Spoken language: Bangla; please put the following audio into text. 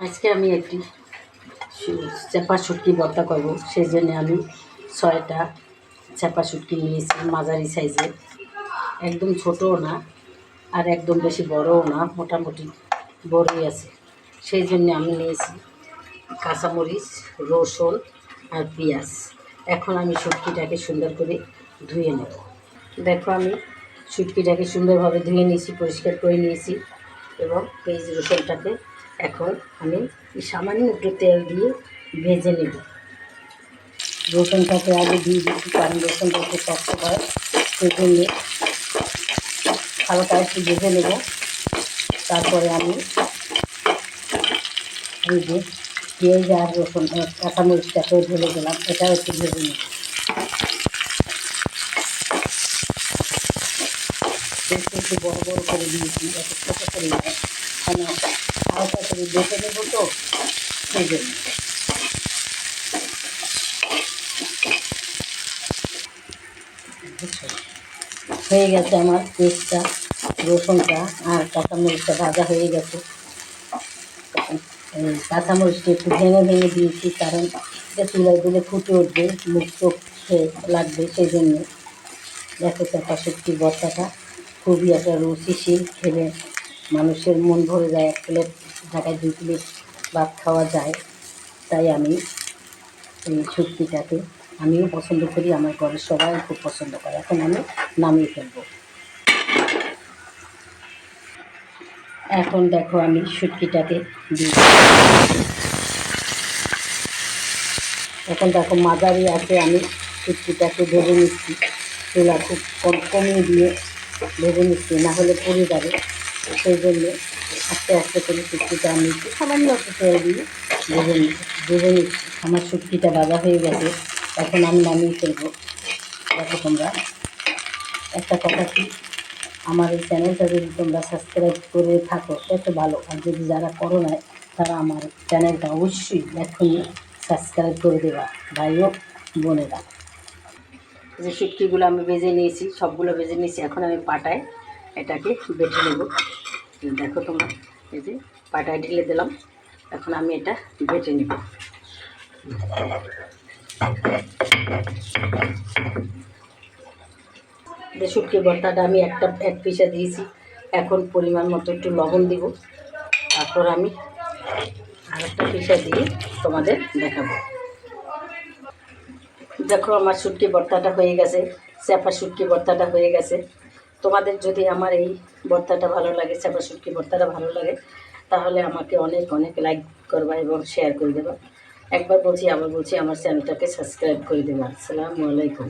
আজকে আমি একটি চাপা শুটকি ভর্তা করব। সেই জন্য আমি ছয়টা চাপা শুটকি নিয়েছি, মাঝারি সাইজে একদম ছোটও না আর একদম বেশি বড়ও না, মোটামুটি বড়ই আছে। সেই জন্য আমি নিয়েছি কাঁচামরিচ, রসুন আর পেঁয়াজ। এখন আমি শুটকিটাকে সুন্দর করে ধুয়ে নেব। দেখো আমি শুটকিটাকে সুন্দরভাবে ধুয়ে নিয়েছি, পরিষ্কার করে নিয়েছি এবং পেঁয়াজ রসুনটাকে এখন আমি সামান্য একটু তেল দিয়ে ভেজে নেব। রসুনটাকে আগে দিয়ে দিচ্ছি, কারণ রসুনটা একটু শক্ত হয় জন্যে হালকা একটু ভেজে নেব। তারপরে আমি এই যে পেঁয়াজ আর রসুন কাঁচামরিচটাকে ঢেলে দিলাম, এটাও একটু ভেজে নেব। একটু একটু বড় বড় করে দিয়েছি এত ছোটো করে হালকা করে নেব তো। সেই জন্য হয়ে গেছে আমার পেস্টটা, রসুনটা আর কাঁচামরিচটা ভাজা হয়ে গেছে। কাঁচামরিচটা একটু ভেঙে ভেঙে দিয়েছি, কারণ চুলায় দিলে ফুটে উঠবে মুখ চোখ লাগবে সেই জন্য দেখো চাপা সত্যি বর্তাটা, খুবই একটা রুচিশীল, খেলে মানুষের মন ভরে যায়, এক প্লেট ঢাকায় দুই প্লেট ভাত খাওয়া যায়, তাই আমি এই শুটকিটাকে আমিও পছন্দ করি, আমার ঘরের সবাই খুব পছন্দ করে। এখন আমি নামিয়ে ফেলব। এখন দেখো আমি শুটকিটাকে দিই এখন দেখো মাঝারি আছে, আমি শুটকিটাকে ভেবে নিচ্ছি। চুলা খুব কম কমিয়ে দিয়ে ভেবে নিচ্ছি, না হলে পুড়ে যাবে। সেই জন্য আস্তে আস্তে করে শুক্তিটা আমি একটু সামান্য একটু তেল দিয়ে ভেজে ভেজে আমার শুটকিটা ভাজা হয়ে গেছে, এখন আমি নামিয়ে ফেলব। দেখো তোমরা। একটা কথা কি, আমার এই চ্যানেলটা যদি তোমরা সাবস্ক্রাইব করে থাকো, এত ভালো। আর যদি যারা করো না তারা আমার চ্যানেলটা অবশ্যই এখনই সাবস্ক্রাইব করে দেবা, ভাই হোক বোনেরা। যে শুটকিগুলো আমি ভেজে নিয়েছি, সবগুলো ভেজে নিয়েছি, এখন আমি পাটায় এটাকে বেটে নেব। দেখো তোমরা, এই যে পাটায় ঢেলে দিলাম। এখন আমি এটা বেটে নেব। শুটকি ভর্তাটা আমি একটা, এক পিসে দিয়েছি। এখন পরিমাণ মতো একটু লবণ দিব। তারপর আমি আরেকটা পিসা দিয়ে তোমাদের দেখাবো। দেখো আমার শুটকি ভর্তাটা হয়ে গেছে, চ্যাপা শুটকি ভর্তাটা হয়ে গেছে। তোমাদের যদি আমার এই বর্তাটা ভালো লাগে চাপা শুটকি ভর্তাটা ভালো লাগে, তাহলে আমাকে অনেক অনেক লাইক করবা এবং শেয়ার করে দেবা। একবার বলছি, আবার বলছি, আমার চ্যানেলটাকে সাবস্ক্রাইব করে দেবা। আসসালামু আলাইকুম।